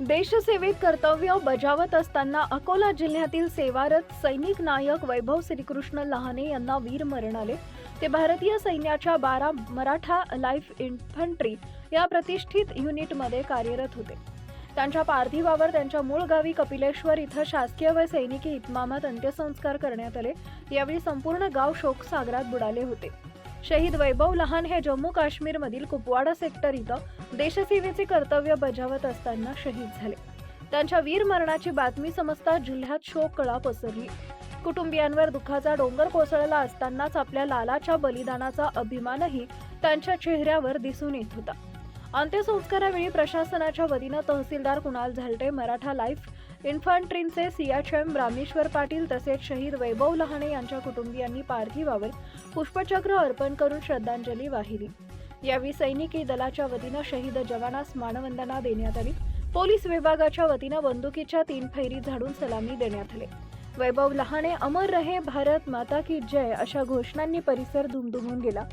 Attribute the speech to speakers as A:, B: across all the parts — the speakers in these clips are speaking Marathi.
A: देशसेवेत कर्तव्य बजावत असताना अकोला जिल्ह्यातील सेवारत सैनिक नायक वैभव श्रीकृष्ण लहाने यांना वीरमरण आले ते भारतीय सैन्याच्या बारा मराठा लाईफ इन्फंट्री या प्रतिष्ठित युनिटमध्ये कार्यरत होते. त्यांच्या पार्थिवावर त्यांच्या मूळ गावी कपिलेश्वर इथं शासकीय व सैनिकी इतमामात अंत्यसंस्कार करण्यात आले. यावेळी संपूर्ण गाव शोकसागरात बुडाले होते. शहीद वैभव लहान हे जम्मू काश्मीरमधील कुपवाडा सेक्टर इथं देशसेवेचे कर्तव्य बजावत असताना शहीद झाले. त्यांच्या वीर मरणाची बातमी समजता जिल्ह्यात शोककळा पसरली. कुटुंबियांवर दुःखाचा डोंगर कोसळला असतानाच आपल्या लालाच्या बलिदानाचा अभिमानही त्यांच्या चेहऱ्यावर दिसून येत होता. अंत्यसंस्कारावेळी प्रशासनाच्या वतीनं तहसीलदार कुणाल झालटे मराठा लाईफ इन्फंट्रीचे सीएचएम रामेश्वर पाटील तसेच शहीद वैभव लहाने यांच्या कुटुंबियांनी पार्थिवावर पुष्पचक्र अर्पण करून श्रद्धांजली वाहिली. यावेळी सैनिकी दलाच्या वतीनं शहीद जवानास मानवंदना देण्यात आली. पोलीस विभागाच्या वतीनं बंदुकीच्या तीन फैरी झाडून सलामी देण्यात आले. वैभव लहाने अमर रहे भारत माता की जय अशा घोषणांनी परिसर धुमधुमून गेला.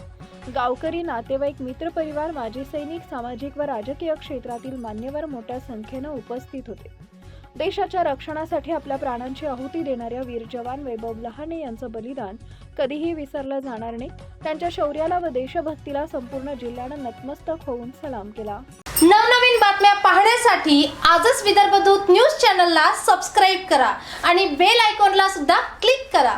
A: गावकरी नातेवाईक मित्रपरिवार माजी सैनिक सामाजिक व राजकीय क्षेत्रातील मान्यवर मोठ्या संख्येनं उपस्थित होते. देशाच्या रक्षणासाठी आपल्या प्राणांची आहुती देणाऱ्या वीर जवान वैभव लहाने यांचं बलिदान कधीही विसरलं जाणार नाही. त्यांच्या शौर्याला व देशभक्तीला संपूर्ण जिल्ह्यानं नतमस्तक होऊन सलाम केला.
B: नवनवीन बातम्या पाहण्यासाठी आजच विदर्भ दूत न्यूज चॅनलला सबस्क्राईब करा आणि बेल आयकॉनला सुद्धा क्लिक करा.